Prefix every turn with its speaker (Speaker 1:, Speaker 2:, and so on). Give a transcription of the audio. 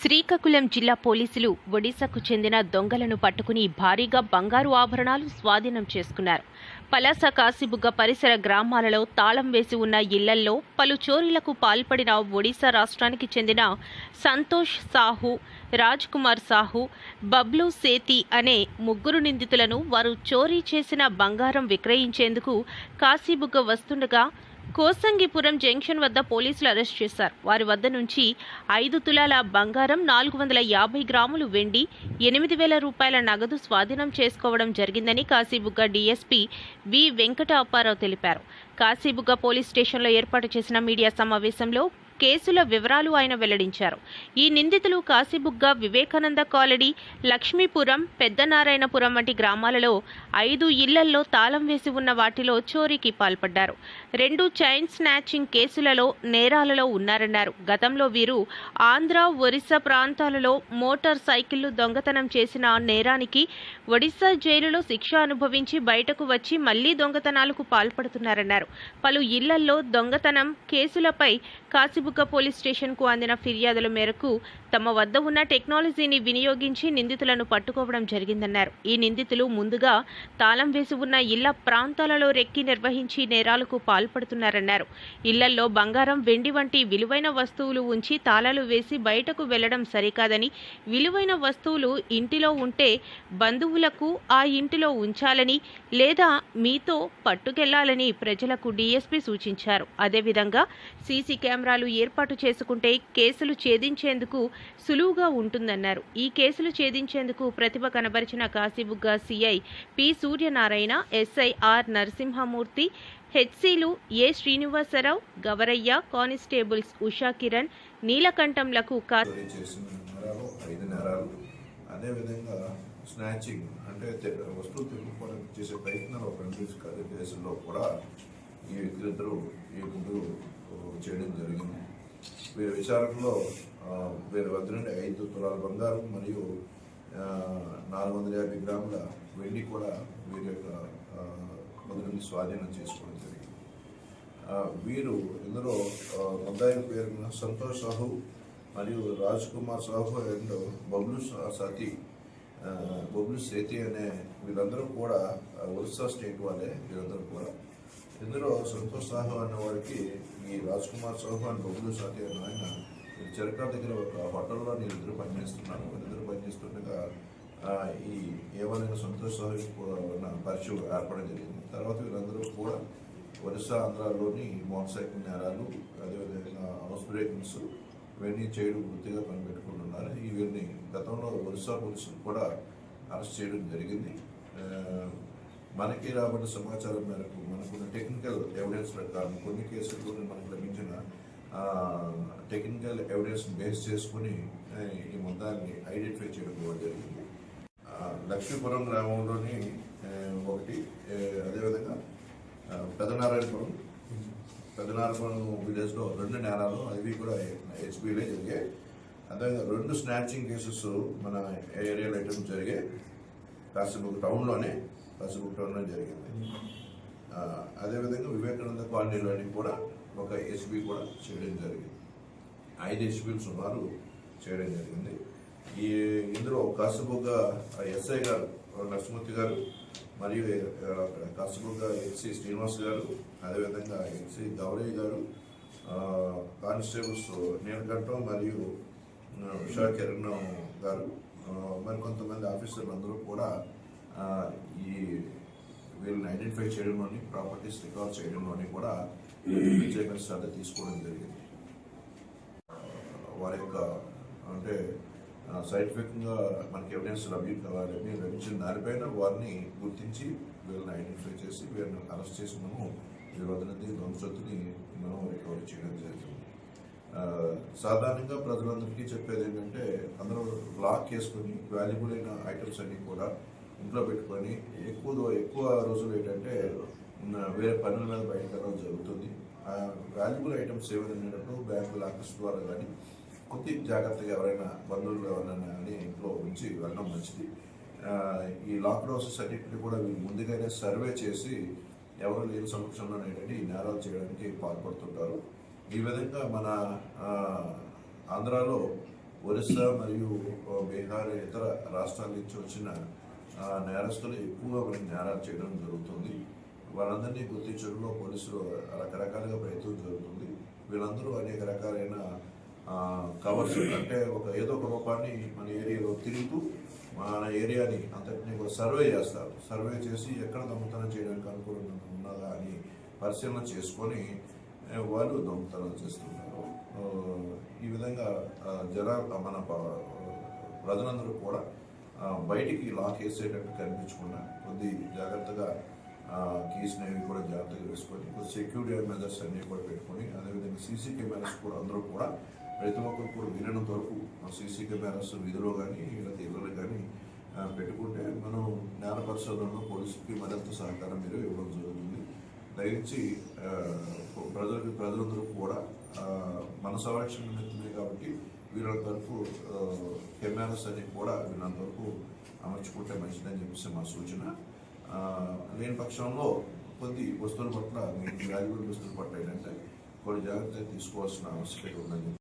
Speaker 1: శ్రీకాకుళం జిల్లా పోలీసులు ఒడిశాకు చెందిన దొంగలను పట్టుకుని భారీగా బంగారు ఆభరణాలు స్వాధీనం చేసుకున్నారు. పలాస కాశీబుగ్గ పరిసర గ్రామాలలో తాళం వేసి ఉన్న ఇళ్ళల్లో పలు చోరీలకు పాల్పడిన ఒడిశా రాష్ట్రానికి చెందిన సంతోష్ సాహు రాజ్ కుమార్ సాహు బబ్లు సేతి అనే ముగ్గురు నిందితులను వారు చోరీ చేసిన బంగారం విక్రయించేందుకు కాశీబుగ్గ వస్తుండగా కోసంగిపురం జంక్షన్ వద్ద పోలీసులు అరెస్ట్ చేశారు. వారి వద్ద నుంచి ఐదు తులాల బంగారం నాలుగు వందల యాభై గ్రాములు వెండి ఎనిమిది వేల రూపాయల నగదు స్వాధీనం చేసుకోవడం జరిగిందని కాశీబుగ్గ డీఎస్పీ వి వెంకట అప్పారావు తెలిపారు. కాశీబుగ్గ పోలీస్ స్టేషన్లో ఏర్పాటు చేసిన మీడియా సమావేశంలో కేసుల వివరాలు ఆయన వెల్లడించారు. ఈ నిందితులు కాశీబుగ్గ వివేకానంద కాలనీ లక్ష్మీపురం పెద్దనారాయణపురం వంటి గ్రామాలలో ఐదు ఇళ్ళల్లో తాళం వేసి ఉన్న వాటిలో చోరీకి పాల్పడ్డారు. రెండు చైన్ స్నాచింగ్ కేసులలో నేరాలలో ఉన్నారన్నారు. గతంలో వీరు ఆంధ్ర ఒరిస్సా ప్రాంతాలలో మోటార్ సైకిళ్ళు దొంగతనం చేసిన నేరానికి ఒడిశా జైలులో శిక్ష అనుభవించి బయటకు వచ్చి మళ్ళీ దొంగతనాలకు పాల్పడుతున్నారన్నారు. పలు ఇళ్ళల్లో దొంగతనం కేసులపై కాశీబుగ్గ పోలీస్ స్టేషన్కు అందిన ఫిర్యాదుల మేరకు తమ వద్ద ఉన్న టెక్నాలజీని వినియోగించి నిందితులను పట్టుకోవడం జరిగిందన్నారు. ఈ నిందితులు ముందుగా తాళం వేసి ఉన్న ఇళ్ళ ప్రాంతాలలో రెక్కి నిర్వహించి నేరాలకు పాల్పడుతున్నారన్నారు. ఇళ్ళల్లో బంగారం వెండి వంటి విలువైన వస్తువులు ఉంచి తాళాలు వేసి బయటకు వెళ్ళడం సరికాదని విలువైన వస్తువులు ఇంటిలో ఉంటే బంధువులకు ఆ ఇంటిలో ఉంచాలని లేదా మీతో పట్టుకెళ్ళాలని ప్రజలకు డీఎస్పీ సూచించారు. అదేవిధంగా సీసీ కెమెరాలు ఏర్పాటు చేసుకుంటే కేసులు ఛేదించేందుకు సులువుగా ఉంటుందన్నారు. ఈ కేసులు ఛేదించేందుకు ప్రతిభ కనబరిచిన Kasibugga CI P Suryanarayana SI R Narasimhamurthy హెచ్సీలు A Srinivasarao Gavarayya constables Usha Kiran నీలకంఠంలకు
Speaker 2: అదేవిధంగా స్నాచింగ్ అంటే తె- వస్తువులు తెలుపుకోవడానికి చేసే ప్రయత్నాలు ఒక రెండు కేసుల్లో కూడా ఈ వ్యక్తులిద్దరూ ఈ ముగ్గురు చేయడం జరిగింది. వీరి విచారణలో వీరి వద్ద నుండి ఐదు తులాల బంగారం మరియు నాలుగు వందల యాభై గ్రాముల వెండి కూడా వీరి యొక్క ఆ, వద్ద నుండి స్వాధీనం చేసుకోవడం జరిగింది. వీరు ఇందులో ఆ, ముద్దాయిల పేరున సంతోష్ సాహు మరియు రాజ్ కుమార్ సాహు అండ్ బబ్లు సతీ బబ్లు సేతి అనే వీళ్ళందరూ కూడా ఒరిస్సా స్టేట్ వాళ్ళే వీళ్ళందరూ కూడా. ఇందులో సంతోష్ సాహు అనే వారికి ఈ రాజ్ కుమార్ సాహు అండ్ బబ్లు సతీ ఆయన ఈ దగ్గర ఒక హోటల్లో నేను ఇద్దరు పనిచేస్తున్నాను ఇద్దరు పనిచేస్తుండగా ఈ ఏమైనా సంతోష్ సాహు ఉన్న పరిచయం ఏర్పడడం జరిగింది. తర్వాత వీళ్ళందరూ కూడా ఒరిస్సా ఆంధ్రాలోని మోటార్ సైకిల్ నేరాలు అదేవిధంగా హౌస్ బ్రేకింగ్స్ ఇవన్నీ చేయడం వృత్తిగా పనిపెట్టుకుంటున్నారు. ఈ వీరిని గతంలో ఒరిస్సా పోలీసులు కూడా అరెస్ట్ చేయడం జరిగింది. మనకి రాబడిన సమాచారం మేరకు మనకున్న టెక్నికల్ ఎవిడెన్స్ ప్రకారం కొన్ని కేసుల్లో మనకు లభించిన టెక్నికల్ ఎవిడెన్స్ బేస్ చేసుకుని ఈ మొత్తాన్ని ఐడెంటిఫై చేయడం కూడా జరిగింది. లక్ష్మీపురం గ్రామంలోని ఒకటి అదేవిధంగా పెదనారాయణపురం పెదనారాయణపురం విలేజ్లో రెండు నేరాలు అవి కూడా హెచ్పీలే జరిగాయి. అదేవిధంగా రెండు స్నాచింగ్ కేసెస్ మన ఏరియాలో ఐటమ్ జరిగాయి కాసేపు టౌన్లోనే కాశీబుక్ టౌన్లో జరిగింది అదేవిధంగా వివేకానంద కాలనీలోని కూడా ఒక ఎస్పీ కూడా చేయడం జరిగింది. ఐదు ఎస్పీలు సుమారు చేయడం జరిగింది. ఈ ఇందులో కాసుబుగ్గ ఎస్ఐ గారు లక్ష్మూర్తి గారు మరియు ఆ, కాసుబుగ్గ ఎస్సీ శ్రీనివాస్ గారు అదేవిధంగా ఎస్సీ గౌరయ్య గారు కానిస్టేబుల్స్ నీలకంఠం మరియు ఉషా కిరణ్ గారు మరికొంతమంది మరి కొంతమంది ఆఫీసర్లు అందరూ కూడా ఈ ఐడెంటిఫై చేయడంలోని ప్రాపర్టీస్ రికార్డ్ చేయడంలోని కూడా ప్రత్యేకమైన శ్రద్ధ తీసుకోవడం జరిగింది. వారి యొక్క అంటే సైంటిఫిక్గా మనకి ఎవిడెన్స్ లభ్యం కావాలని లభించిన దానిపైన వారిని గుర్తించి వీళ్ళని ఐడెంటిఫై చేసి వీళ్ళని అరెస్ట్ చేసి మనము వీళ్ళ ధ్వంసత్తుని మనం రికవరీ చేయడం జరిగింది. సాధారణంగా ప్రజలందరికీ చెప్పేది ఏంటంటే అందరూ లాక్ చేసుకుని వాల్యుబుల్ అయిన ఐటమ్స్ అన్నీ కూడా ఇంట్లో పెట్టుకొని ఎక్కువ ఎక్కువ రోజులు ఏంటంటే వేరే పనుల మీద బయటకు వెళ్ళడం జరుగుతుంది. ఆ వాల్యుబుల్ ఐటమ్స్ ఏమైనా ఉండేటప్పుడు బ్యాంకు లాకర్స్ ద్వారా కానీ కొద్ది జాగ్రత్తగా ఎవరైనా బంధువులు ఎవరైనా కానీ ఇంట్లో ఉంచి వెళ్ళడం మంచిది. ఈ లాక్ హౌసెస్ అన్నింటినీ కూడా మీరు ముందుగానే సర్వే చేసి ఎవరు లేని సమక్షంలో ఏంటంటే ఈ నేరాలు చేయడానికి పాల్పడుతుంటారు. ఈ విధంగా మన ఆంధ్రాలో ఒరిస్సా మరియు బీహార్ ఇతర రాష్ట్రాల నుంచి వచ్చిన నేరస్తులు ఎక్కువగా కొన్ని నేరాలు చేయడం జరుగుతుంది. వాళ్ళందరినీ గుర్తించడంలో పోలీసులు రకరకాలుగా ప్రయత్నం జరుగుతుంది. వీళ్ళందరూ అనేక రకాలైన కవర్స్ అంటే ఒక ఏదో ఒక రూపాన్ని మన ఏరియాలో తిరుగుతూ మన ఏరియాని అంతటినీ కూడా సర్వే చేస్తారు. సర్వే చేసి ఎక్కడ దొంగతనం చేయడానికి అనుకూలంగా ఉన్నదా అని పరిశీలన చేసుకొని వాళ్ళు దొంగతనం చేస్తున్నారు. ఈ విధంగా జనా మన ప్రజలందరూ కూడా బయటికి లాక్ వేసేటట్టు కనిపించకుండా కొద్ది జాగ్రత్తగా కీస్ అనేవి కూడా జాగ్రత్తగా వేసుకొని కొద్ది సెక్యూరిటీ మెజర్స్ అన్నీ కూడా పెట్టుకొని అదేవిధంగా సీసీ కెమెరాస్ కూడా అందరూ కూడా ప్రతి ఒక్కరు కూడా వీలైనంత వరకు సీసీ కెమెరాస్ వీధిలో కానీ లేదా ఇళ్ళలో కానీ పెట్టుకుంటే మనం నేర పరిశోధనలో పోలీసుకి మరింత సహకారం మీరు ఇవ్వడం జరుగుతుంది. దయచేసి ప్రజలకి ప్రజలందరూ కూడా మన సంరక్షణ నిమిత్తమే కాబట్టి వీళ్ళ తరఫు కెమెరాస్ అని కూడా వీళ్ళంత వరకు అమర్చుకుంటే మంచిదని చెప్పేసి మా సూచన. లేని పక్షంలో కొద్ది వస్తువుల పట్ల మీకు వాల్యుబుల్ వస్తువుల పట్ల ఏంటంటే కొన్ని జాగ్రత్తలు తీసుకోవాల్సిన ఆవశ్యకత ఉందని